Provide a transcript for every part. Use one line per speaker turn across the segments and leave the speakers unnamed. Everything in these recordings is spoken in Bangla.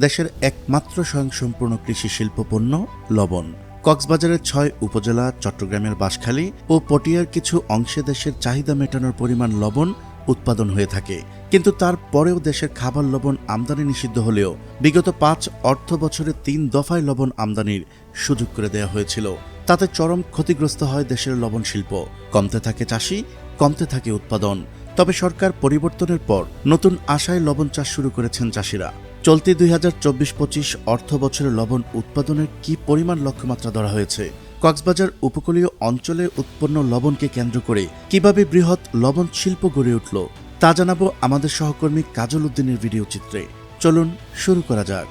দেশের একমাত্র স্বয়ংসম্পূর্ণ কৃষি শিল্প পণ্য লবণ। কক্সবাজারের ছয় উপজেলা, চট্টগ্রামের বাঁশখালী ও পটিয়ার কিছু অংশে দেশের চাহিদা মেটানোর পরিমাণ লবণ উৎপাদন হয়ে থাকে। কিন্তু তারপরেও দেশের খাবার লবণ আমদানি নিষিদ্ধ হলেও বিগত পাঁচ অর্থ বছরে তিন দফায় লবণ আমদানির সুযোগ করে দেওয়া হয়েছিল। তাতে চরম ক্ষতিগ্রস্ত হয় দেশের লবণ শিল্প। কমতে থাকে চাষি, কমতে থাকে উৎপাদন। তবে সরকার পরিবর্তনের পর নতুন আশায় লবণ চাষ শুরু করেছেন চাষিরা। চলতি দুই হাজার চব্বিশ পঁচিশ অর্থ বছরে লবণ উৎপাদনের কি পরিমাণ লক্ষ্যমাত্রা ধরা হয়েছে? কক্সবাজার উপকূলীয় অঞ্চলে উৎপন্ন লবণকে কেন্দ্র করে কীভাবে বৃহৎ লবণ শিল্প গড়ে উঠল, তা জানাব আমাদের সহকর্মী কাজল উদ্দিনের ভিডিও চিত্রে। চলুন শুরু করা যাক।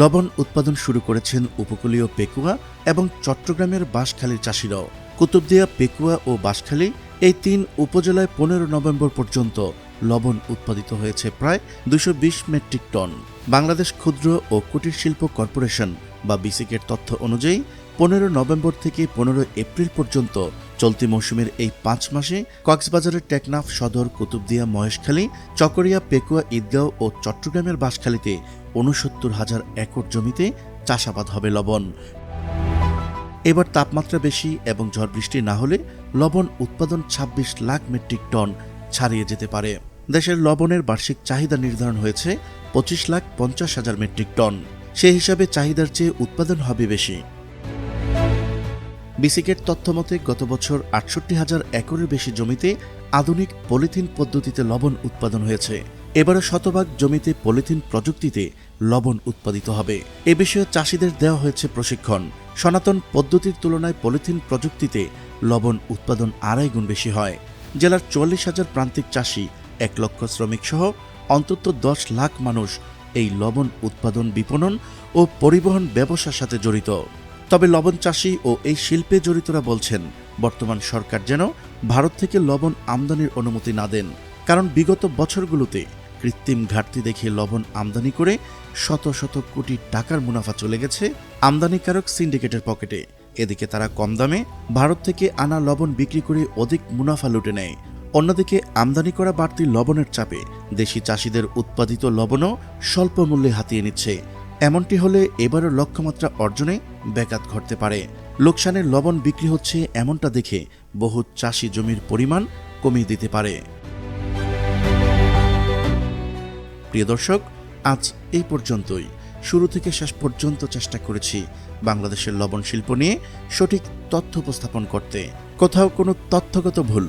লবণ উৎপাদন শুরু করেছেন উপকূলীয় পেকুয়া এবং চট্টগ্রামের বাঁশখালীর চাষিরাও। কুতুবদিয়া পেকুয়া ও বাঁশখালী এই তিন উপজেলায় পনেরো নভেম্বর পর্যন্ত লবণ উৎপাদিত হয়েছে প্রায় দুশো মেট্রিক টন। বাংলাদেশ ক্ষুদ্র ও কুটির শিল্প কর্পোরেশন বা বিসিকের তথ্য অনুযায়ী, পনেরো নভেম্বর থেকে পনেরো এপ্রিল পর্যন্ত চলতি মৌসুমের এই পাঁচ মাসে কক্সবাজারের টেকনাফ সদর, কুতুবদিয়া, মহেশখালী, চকরিয়া, পেকুয়া, ঈদগাঁও ও চট্টগ্রামের বাঁশখালীতে উনসত্তর হাজার একর জমিতে চাষাবাদ হবে লবণ। এবার তাপমাত্রা বেশি এবং ঝড় বৃষ্টি না হলে লবণ উৎপাদন ২৬ লাখ মেট্রিক টন ছাড়িয়ে যেতে পারে। দেশের লবণের বার্ষিক চাহিদা নির্ধারণ হয়েছে পঁচিশ লাখ পঞ্চাশ হাজার মেট্রিক টন। সেই হিসাবে চাহিদার চেয়ে উৎপাদন হবে বেশি। বিসিকের তথ্য মতে, গত বছর আটষট্টি হাজার একরের বেশি জমিতে আধুনিক পলিথিন পদ্ধতিতে লবণ উৎপাদন হয়েছে। এবারও শতভাগ জমিতে পলিথিন প্রযুক্তিতে লবণ উৎপাদিত হবে। এ বিষয়ে চাষিদের দেওয়া হয়েছে প্রশিক্ষণ। সনাতন পদ্ধতির তুলনায় পলিথিন প্রযুক্তিতে লবণ উৎপাদন আড়াই গুণ বেশি হয়। জেলার চুয়াল্লিশ হাজার প্রান্তিক চাষি এক লক্ষ শ্রমিক সহ অন্তত দশ লাখ মানুষ এই লবণ উৎপাদন, বিপণন ও পরিবহন ব্যবসার সাথে জড়িত। তবে লবণ চাষি ও এই শিল্পে জড়িতরা বলছেন, বর্তমান সরকার যেন ভারত থেকে লবণ আমদানির অনুমতি না দেন, কারণ বিগত বছরগুলোতে কৃত্রিম ঘাটতি দেখে লবণ আমদানি করে শত শত কোটি টাকার মুনাফা চলে গেছে আমদানিকারক সিন্ডিকেটের পকেটে। এদিকে তারা কম দামে ভারত থেকে আনা লবণ বিক্রি করে অধিক মুনাফা লুটে নেয়। অন্যদিকে, আমদানি করা বাড়তি লবণের চাপে দেশি চাষিদের উৎপাদিত লবণও স্বল্প মূল্যে হাতিয়ে নিচ্ছে। এমনটি হলে এবারও লক্ষ্যমাত্রা অর্জনে ব্যাঘাত ঘটতে পারে। লোকসানের লবণ বিক্রি হচ্ছে এমনটা দেখে বহু চাষি জমির পরিমাণ কমিয়ে দিতে পারে। প্রিয় দর্শক, আজ এই পর্যন্তই। শুরু থেকে শেষ পর্যন্ত চেষ্টা করেছি বাংলাদেশের লবণ শিল্প নিয়ে সঠিক তথ্য উপস্থাপন করতে। কোথাও কোনো তথ্যগত ভুল